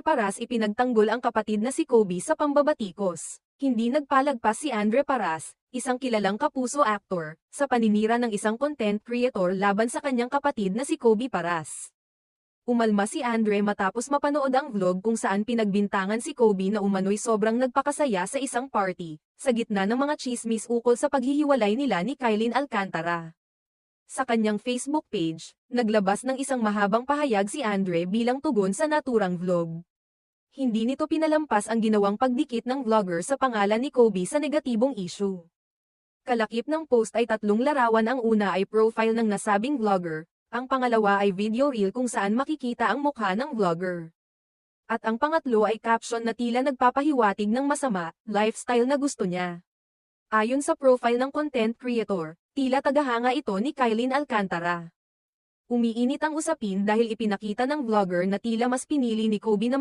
Paras ipinagtanggol ang kapatid na si Kobe sa pambabatikos. Hindi nagpalagpas si Andre Paras, isang kilalang kapuso actor, sa paninira ng isang content creator laban sa kanyang kapatid na si Kobe Paras. Umalma si Andre matapos mapanood ang vlog kung saan pinagbintangan si Kobe na umano'y sobrang nagpakasaya sa isang party, sa gitna ng mga chismis ukol sa paghihiwalay nila ni Kylin Alcantara. Sa kanyang Facebook page, naglabas ng isang mahabang pahayag si Andre bilang tugon sa naturang vlog. Hindi nito pinalampas ang ginawang pagdikit ng vlogger sa pangalan ni Kobe sa negatibong issue. Kalakip ng post ay tatlong larawan ang una ay profile ng nasabing vlogger, ang pangalawa ay video reel kung saan makikita ang mukha ng vlogger. At ang pangatlo ay caption na tila nagpapahiwatig ng masama, lifestyle na gusto niya. Ayon sa profile ng content creator, tila tagahanga ito ni Kylin Alcantara. Umiinit ang usapin dahil ipinakita ng vlogger na tila mas pinili ni Kobe na